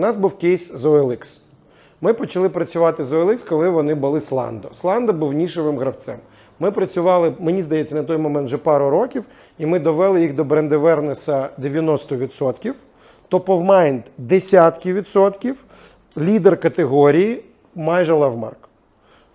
нас був кейс з OLX. Ми почали працювати з OLX, коли вони були Lando. Lando був нішевим гравцем. Ми працювали, мені здається, на той момент вже пару років, і ми довели їх до бренд Вернеса 90%, Top of Mind десятки відсотків, лідер категорії майже лавмарк.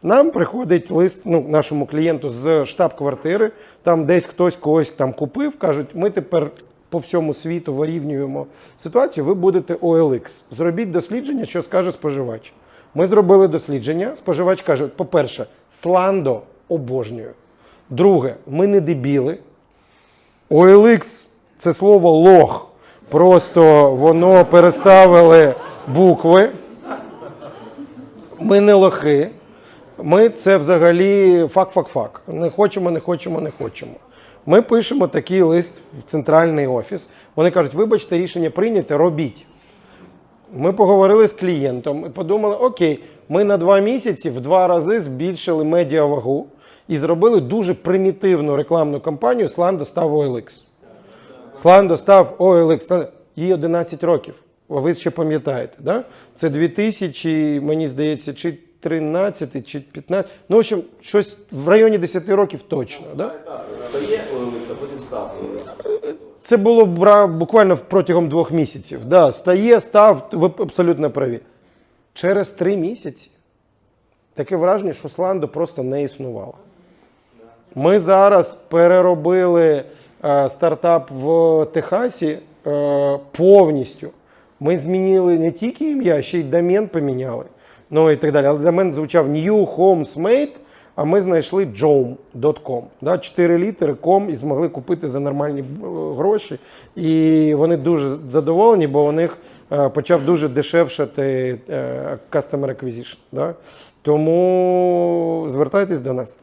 Нам приходить лист ну, нашому клієнту з штаб-квартири, там десь хтось когось там купив, кажуть, ми тепер по всьому світу вирівнюємо ситуацію, ви будете OLX. Зробіть дослідження, що скаже споживач. Ми зробили дослідження. Споживач каже: по-перше, Сландо обожнюю. Друге, ми не дебіли. OLX це слово лох. Просто воно переставили букви. Ми не лохи. Ми це взагалі фак-фак-фак. Не хочемо, не хочемо, не хочемо. Ми пишемо такий лист в центральний офіс. Вони кажуть, вибачте, рішення прийняте, робіть. Ми поговорили з клієнтом і подумали: окей, ми на два місяці в два рази збільшили медіавагу і зробили дуже примітивну рекламну кампанію Сландо став OLX. Сландо став OLX. Їй 11 років. Ви ще пам'ятаєте, да? Це 2000, мені здається, чи 13, чи 15. Ну, в общем, щось в районі 10 років точно. Да? Стає OLX, а потім став Це було бра- буквально протягом двох місяців. Да, стає, став, ви абсолютно праві. Через три місяці таке враження, що Сландо просто не існувало. Ми зараз переробили е, стартап в Техасі е, повністю. Ми змінили не тільки ім'я, ще й домен поміняли. Ну і так далі. Але домен звучав New Homes Made, а ми знайшли jome.com. Да, 4 літери com і змогли купити за нормальні е, гроші. І вони дуже задоволені, бо у них е, почав дуже дешевшати е, customer acquisition. Да? Тому звертайтесь до нас.